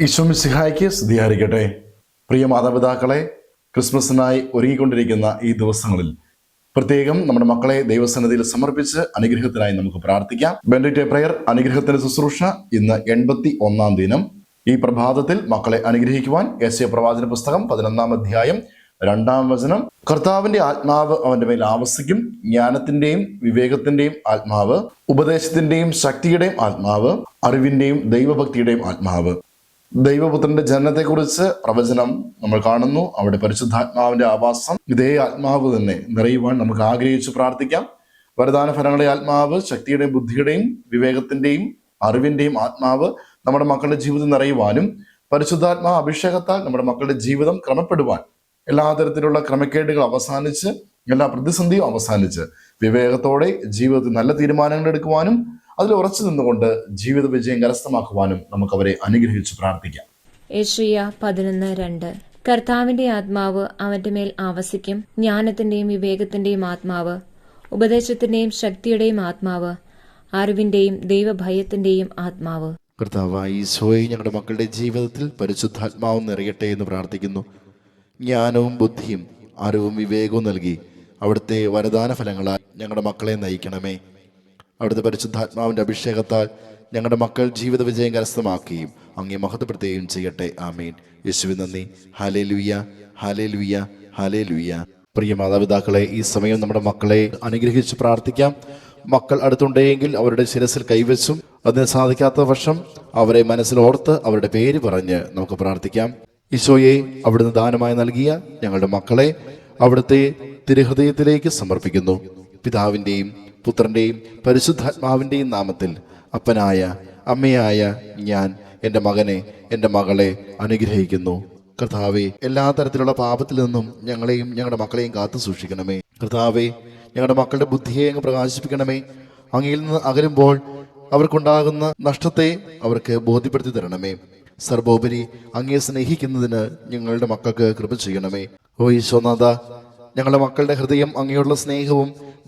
ഈശ്വമിസിഹായ്ക്ക് സ്തുതിയായിരിക്കട്ടെ. പ്രിയ മാതാപിതാക്കളെ ക്രിസ്മസിനായി ഒരുങ്ങിക്കൊണ്ടിരിക്കുന്ന ഈ ദിവസങ്ങളിൽ പ്രത്യേകം നമ്മുടെ മക്കളെ ദൈവസന്നിധിയിൽ സമർപ്പിച്ച് അനുഗ്രഹത്തിനായി നമുക്ക് പ്രാർത്ഥിക്കാം. ബെൻഡിറ്റെ പ്രയർ അനുഗ്രഹത്തിന്റെ ശുശ്രൂഷ ഇന്ന് എൺപത്തി ഒന്നാം ദിനം. ഈ പ്രഭാതത്തിൽ മക്കളെ അനുഗ്രഹിക്കുവാൻ എസ് എ പ്രവാചന പുസ്തകം പതിനൊന്നാം അധ്യായം രണ്ടാം വചനം. കർത്താവിന്റെ ആത്മാവ് അവന്റെ മേൽ ആവസിക്കും. ജ്ഞാനത്തിന്റെയും വിവേകത്തിന്റെയും ആത്മാവ് ഉപദേശത്തിന്റെയും ശക്തിയുടെയും ആത്മാവ് അറിവിന്റെയും ദൈവഭക്തിയുടെയും ആത്മാവ്. ദൈവപുത്രന്റെ ജനനത്തെക്കുറിച്ച് പ്രവചനം നമ്മൾ കാണുന്നു. അവിടെ പരിശുദ്ധാത്മാവിന്റെ ആവാസം ഇതേ ആത്മാവ് തന്നെ നിറയുവാൻ നമുക്ക് ആഗ്രഹിച്ച് പ്രാർത്ഥിക്കാം. വരദാന ഫലങ്ങളെ ആത്മാവ് ശക്തിയുടെയും ബുദ്ധിയുടെയും വിവേകത്തിന്റെയും അറിവിന്റെയും ആത്മാവ് നമ്മുടെ മക്കളുടെ ജീവിതം നിറയുവാനും പരിശുദ്ധാത്മാ അഭിഷേകത്താൽ നമ്മുടെ മക്കളുടെ ജീവിതം ക്രമപ്പെടുവാൻ. എല്ലാ തരത്തിലുള്ള ക്രമക്കേടുകൾ അവസാനിച്ച് എല്ലാ പ്രതിസന്ധിയും അവസാനിച്ച് വിവേകത്തോടെ ജീവിതത്തിൽ നല്ല തീരുമാനങ്ങൾ എടുക്കുവാനും അതിൽ ഉറച്ചു നിന്നുകൊണ്ട് ജീവിത വിജയം കരസ്ഥമാക്കുവാനും നമുക്ക് അവരെ അനുഗ്രഹിച്ച് പ്രാർത്ഥിക്കാം. ഏഷ്യ പതിനൊന്ന് രണ്ട്. കർത്താവിന്റെ ആത്മാവ് അവന്റെ മേൽ ആവസിക്കും. ജ്ഞാനത്തിന്റെയും വിവേകത്തിന്റെയും ആത്മാവ് ഉപദേശത്തിന്റെയും ശക്തിയുടെയും ആത്മാവ് അറിവിന്റെയും ദൈവഭയത്തിന്റെയും ആത്മാവ്. കർത്താവായി ഈശോയെ ഞങ്ങളുടെ മക്കളുടെ ജീവിതത്തിൽ പരിശുദ്ധാത്മാവ് നിറയട്ടെ എന്ന് പ്രാർത്ഥിക്കുന്നു. ജ്ഞാനവും ബുദ്ധിയും അറിവും വിവേകവും നൽകി അവിടുത്തെ വരദാന ഫലങ്ങളാൽ ഞങ്ങളുടെ മക്കളെ നയിക്കണമേ. അവിടുത്തെ പരിശുദ്ധാത്മാവിന്റെ അഭിഷേകത്താൽ ഞങ്ങളുടെ മക്കൾ ജീവിത വിജയം കരസ്ഥമാക്കുകയും അങ്ങേ മഹത്വപ്പെടുത്തുകയും ചെയ്യട്ടെ. ആമീൻ. യേശുവിൻ നന്ദി. ഹാലേ ലുയ്യ ഹാലേ ലുയ്യ ഹാലേ ലുയ്യ പ്രിയ മാതാപിതാക്കളെ ഈ സമയം നമ്മുടെ മക്കളെ അനുഗ്രഹിച്ച് പ്രാർത്ഥിക്കാം. മക്കൾ അടുത്തുണ്ടെങ്കിൽ അവരുടെ ശിരസിൽ കൈവച്ചും അതിന് സാധിക്കാത്ത വർഷം അവരെ മനസ്സിലോർത്ത് അവരുടെ പേര് പറഞ്ഞ് നമുക്ക് പ്രാർത്ഥിക്കാം. ഈശോയെ അവിടുന്ന് ദാനമായി നൽകിയ ഞങ്ങളുടെ മക്കളെ അവിടുത്തെ തിരുഹൃദയത്തിലേക്ക് സമർപ്പിക്കുന്നു. പിതാവിന്റെയും പുത്രന്റെയും പരിശുദ്ധാത്മാവിന്റെയും നാമത്തിൽ അപ്പനായ അമ്മയായ ഞാൻ എന്റെ മകനെ എന്റെ മകളെ അനുഗ്രഹിക്കുന്നു. കർത്താവെ എല്ലാ തരത്തിലുള്ള പാപത്തിൽ നിന്നും ഞങ്ങളെയും ഞങ്ങളുടെ മക്കളെയും കാത്തു സൂക്ഷിക്കണമേ. കർത്താവെ ഞങ്ങളുടെ മക്കളുടെ ബുദ്ധിയെ അങ്ങ് പ്രകാശിപ്പിക്കണമേ. അങ്ങയിൽ നിന്ന് അകലുമ്പോൾ അവർക്കുണ്ടാകുന്ന നഷ്ടത്തെ അവർക്ക് ബോധ്യപ്പെടുത്തി തരണമേ. സർവോപരി അങ്ങയെ സ്നേഹിക്കുന്നതിന് ഞങ്ങളുടെ മക്കൾക്ക് കൃപ ചെയ്യണമേ. ഓ ഈശോനാഥ ഞങ്ങളുടെ മക്കളുടെ ഹൃദയം അങ്ങയുള്ള സ്നേഹവും